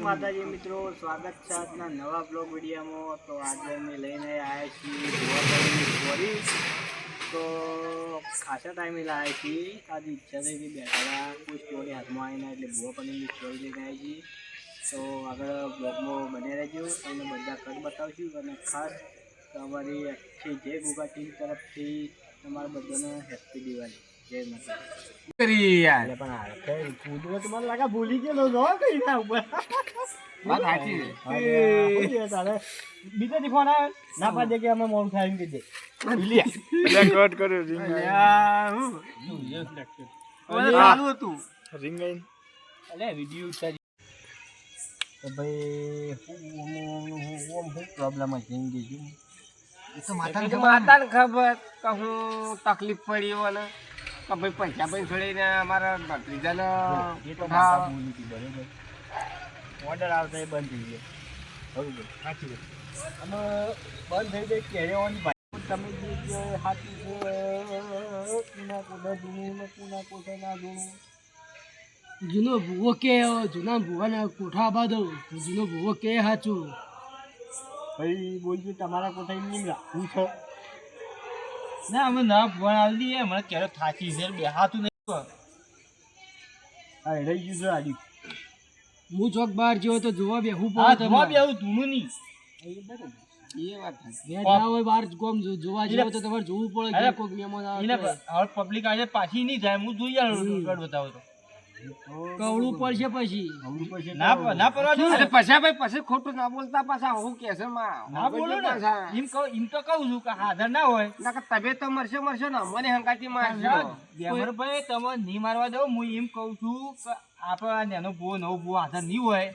માતાજી મિત્રો, સ્વાગત છે આજના નવા બ્લોગ વિડીયોમાં. તો આજે અમે લઈને આવ્યા છીએ સ્ટોરી તો ખાસા ટાઈમે લાવ્યા છીએ. આજે ઈચ્છા થઈ હતી બેઠા કોઈ સ્ટોરી હાથમાં આવીને, એટલે ભુવાભાઈની સ્ટોરી લઈને આવી છીએ. તો આગળ બ્લોગમાં બને રહેજો. તમને બધા કદ બતાવશું. અને ખાસ તમારી જય ગુગા ટીમ તરફથી તમારા બધાને હેપી દિવાળી. કરી યાર. પણ હાલ તો મને લાગે ભૂલી ગયેલો છો કઈ ના ઉપર. વાત સાચી છે. બીજો થી ફોન આવે ના પાડે કે અમે મોડું થાય એમ કહી દે અલ્યા, હું? ઓલે ચાલુ હતું. અલે વિડિયો ઉતારી. ભાઈ હું હું હું હું પ્રોબ્લેમ છે જિંદગી એ તો માતાને ખબર. કે હું તકલીફ પડી હોય ભાઈ પૈસા પણ છોડીને અમારા ભત્રીજાને ઓર્ડર આવતા એ બંધ થઈ ગયો. બરોબર. સાચી વાત. અને બંધ થઈ ગઈ કેળવવાની ભાઈ. તમે જે કે સાચું છે કુના કોડા જૂનું ને કુના કોઠે ના જૂનું જૂનો ભૂવો કે જૂના ભૂવાના કોઠા બાદ જૂનો ભૂવો કે હાચું? ભાઈ બોલજો તમારા કોઠા નીમરા. હું રાખવું છે. ના અમે ના ફોન આવી દઈએ. મને ક્યારે થાકી છે બે હાથું નહીં. આ રહી ગયું છે આડી હું ચોક બહાર જેવો તો જોવા બેહું હા પડે. આવું ધૂનું નહીં. એ વાત બે ના હોય બહાર ગોમ જોવા જેવો તો તમારે જોવું પડે કોઈક મહેમાન આવે પબ્લિક આજે પાછી નહીં જાય હું જોઈ આવું બતાવો તો. કવળું પડશે પછી. ના ના પરવા દો. અરે પછી ભાઈ પછી ખોટું ના બોલતા પાછા હું કે છે માં ના બોલો ને. એમ કહું એમ તો કહું છું કે હાજર ના હોય. ના કે તમે તો મરશે મરશે ને. મને હંકાતી મારશે ભાઈ તમે નહીં મારવા દો હું એમ કહું છું કે આપણે નેનો બો નવો બો હાજર નહીં હોય.